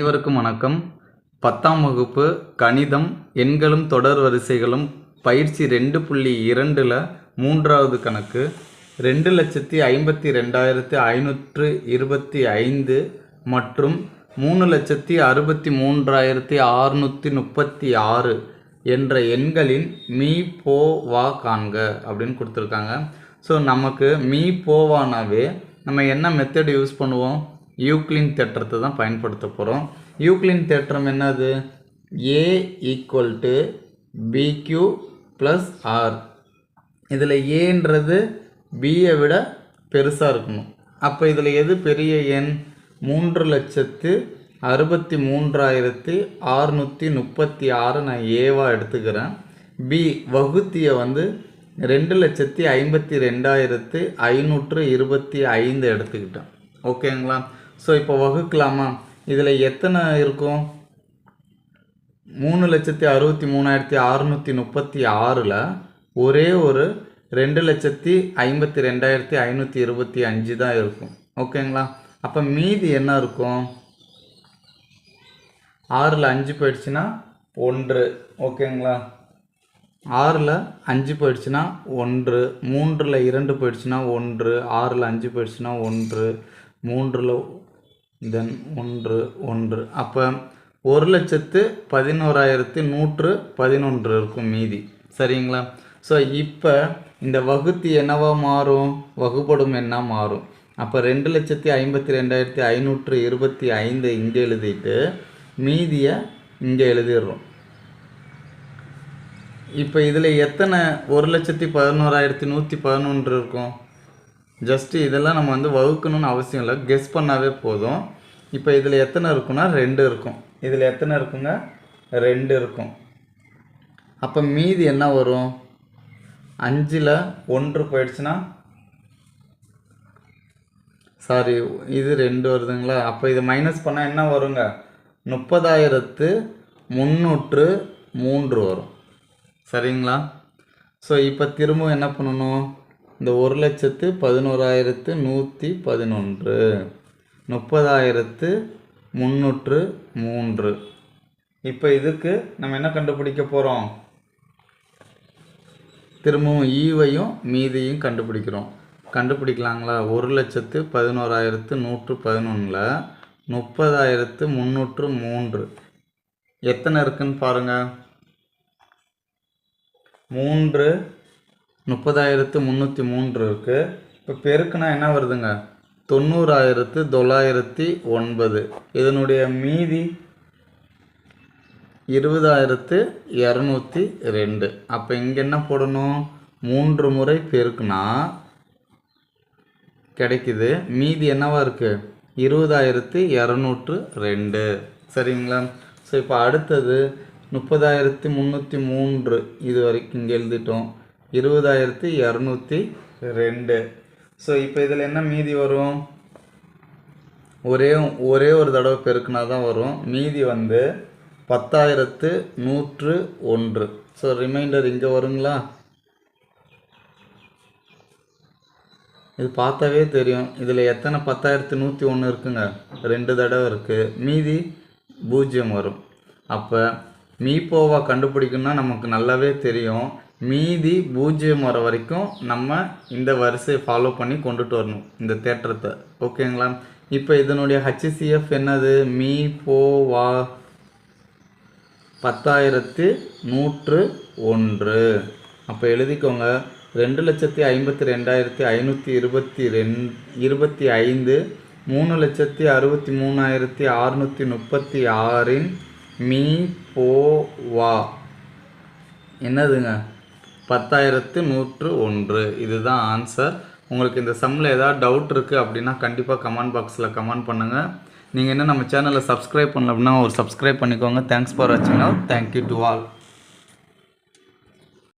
அனைவருக்கும் வணக்கம். பத்தாம் வகுப்பு கணிதம் எண்களும் தொடர் வரிசைகளும் பயிற்சி ரெண்டு புள்ளி இரண்டில் மூன்றாவது கணக்கு. ரெண்டு லட்சத்தி ஐம்பத்தி ரெண்டாயிரத்தி ஐநூற்று இருபத்தி ஐந்து மற்றும் மூணு லட்சத்தி அறுபத்தி மூன்றாயிரத்தி அறுநூற்றி முப்பத்தி ஆறு என்ற எண்களின் மீ போ வா காண்க அப்படின்னு கொடுத்துருக்காங்க. ஸோ நமக்கு மீ போவானாவே நம்ம என்ன மெத்தட் யூஸ் பண்ணுவோம்? யூக்ளின் தேற்றத்தை தான் பயன்படுத்த போகிறோம் யூக்ளின் தேற்றம் என்னது? A equal to B Q plus R இதில் ஏன்றது பியை விட பெருசாக இருக்கணும். அப்போ இதில் எது பெரிய எண்? மூன்று லட்சத்து அறுபத்தி மூன்றாயிரத்தி அறுநூற்றி முப்பத்தி ஆறு நான் ஏவாக எடுத்துக்கிறேன். பி வகுத்தியை வந்து ரெண்டு லட்சத்தி ஐம்பத்தி ரெண்டாயிரத்து ஐநூற்று இருபத்தி ஐந்து எடுத்துக்கிட்டேன். ஓகேங்களா ஸோ இப்போ வகுக்கலாமா? இதில் எத்தனை இருக்கும்? மூணு லட்சத்தி அறுபத்தி மூணாயிரத்தி அறுநூற்றி முப்பத்தி ஆறில் ஒரே ஒரு ரெண்டு லட்சத்தி ஐம்பத்தி ரெண்டாயிரத்தி ஐநூற்றி இருபத்தி அஞ்சு தான் இருக்கும். ஓகேங்களா அப்போ மீதி என்ன இருக்கும்? ஆறில் அஞ்சு போயிடுச்சுன்னா ஒன்று. ஓகேங்களா ஆறில் அஞ்சு போயிடுச்சுன்னா ஒன்று. மூன்றில் இரண்டு போயிடுச்சுன்னா ஒன்று. ஆறில் அஞ்சு போயிடுச்சுன்னா ஒன்று. மூன்றில் தென் ஒன்று ஒன்று. அப்போ ஒரு லட்சத்து பதினோராயிரத்தி நூற்று பதினொன்று இருக்கும் மீதி. சரிங்களா? ஸோ இப்போ இந்த வகுத்தி என்னவா மாறும்? வகுப்படும் என்ன மாறும்? அப்போ ரெண்டு லட்சத்தி ஐம்பத்தி ரெண்டாயிரத்தி ஐநூற்று இருபத்தி ஐந்து இங்கே எழுதிட்டு மீதியை இங்கே எழுதிடுறோம். இப்போ இதில் எத்தனை ஒரு லட்சத்தி பதினோராயிரத்தி நூற்றி பதினொன்று இருக்கும்? ஜஸ்ட்டு இதெல்லாம் நம்ம வந்து வகுக்கணும்னு அவசியம் இல்லை. கெஸ் பண்ணாவே போதும். இப்போ இதில் எத்தனை இருக்குன்னா ரெண்டு இருக்கும். இதில் எத்தனை இருக்குங்க? ரெண்டு இருக்கும். அப்போ மீதி என்ன வரும்? அஞ்சில் ஒன்று போயிடுச்சுன்னா? சாரி இது ரெண்டு வருதுங்களா? அப்போ இது மைனஸ் பண்ணால் என்ன வருங்க? முப்பதாயிரத்து முந்நூற்று மூன்று வரும். சரிங்களா? ஸோ இப்போ திரும்ப என்ன பண்ணணும்? இந்த ஒரு லட்சத்து பதினோராயிரத்து நூற்றி பதினொன்று முப்பதாயிரத்து முந்நூற்று மூன்று. இப்போ இதுக்கு நம்ம என்ன கண்டுபிடிக்க போகிறோம் திரும்பவும் ஈவையும் மீதியும் கண்டுபிடிக்கிறோம். கண்டுபிடிக்கலாங்களா? ஒரு லட்சத்து பதினோராயிரத்து நூற்று பதினொன்றில் முப்பதாயிரத்து முந்நூற்று மூன்று. எத்தனை இருக்குன்னு பாருங்கள் மூன்று முப்பதாயிரத்து முந்நூற்றி மூன்று இருக்குது இப்போ பெருக்குனா என்ன வருதுங்க? தொண்ணூறாயிரத்து தொள்ளாயிரத்தி ஒன்பது. இதனுடைய மீதி இருபதாயிரத்து இரநூத்தி ரெண்டு. அப்போ இங்கே என்ன போடணும்? மூன்று முறை பெருக்குனா கிடைக்குது. மீதி என்னவா இருக்குது இருபதாயிரத்து இரநூற்று ரெண்டு. சரிங்களா? ஸோ இப்போ அடுத்தது முப்பதாயிரத்து முந்நூற்றி மூன்று இது வரைக்கும் இங்கே எழுதிட்டோம். இருபதாயிரத்தி இரநூத்தி ரெண்டு. ஸோ இப்போ இதில் என்ன மீதி வரும்? ஒரே ஒரே ஒரு தடவை பெருக்குனா தான் வரும். மீதி வந்து பத்தாயிரத்து நூற்று ஒன்று. ஸோ ரிமைண்டர் இங்கே வருங்களா? இது பார்த்தாவே தெரியும். இதில் எத்தனை பத்தாயிரத்து நூற்றி ஒன்று இருக்குங்க? ரெண்டு தடவை இருக்குது மீதி பூஜ்ஜியம் வரும். அப்போ மீப்போவா கண்டுபிடிக்கணும்னா நமக்கு நல்லாவே தெரியும். மீதி பூஜ்ஜியம் வர வரைக்கும் நம்ம இந்த வரிசையை ஃபாலோ பண்ணி கொண்டுட்டு வரணும் இந்த தேற்றத்தை. ஓகேங்களா? இப்போ இதனுடைய ஹச்சிசிஎஃப் என்னது? மீ போ வா பத்தாயிரத்து நூற்று ஒன்று. அப்போ எழுதிக்கோங்க. ரெண்டு லட்சத்தி ஐம்பத்தி ரெண்டாயிரத்தி ஐநூற்றி இருபத்தி ரெண் இருபத்தி ஐந்து மூணு லட்சத்தி அறுபத்தி மூணாயிரத்தி அறுநூற்றி முப்பத்தி ஆறின் மீ போ வா. என்னதுங்க? பத்தாயிரத்து நூற்று ஒன்று. இதுதான் ஆன்சர் உங்களுக்கு இந்த சம்மில் ஏதாவது டவுட் இருக்குது அப்படின்னா கண்டிப்பாக கமெண்ட் பாக்ஸில் கமெண்ட் பண்ணுங்கள் நீங்கள் என்ன நம்ம சேனலை சப்ஸ்கிரைப் பண்ணல அப்படின்னா ஒரு சப்ஸ்கிரைப் பண்ணிக்கோங்க. தேங்க்ஸ் ஃபார் வாட்சிங் தேங்க்யூ டு ஆல்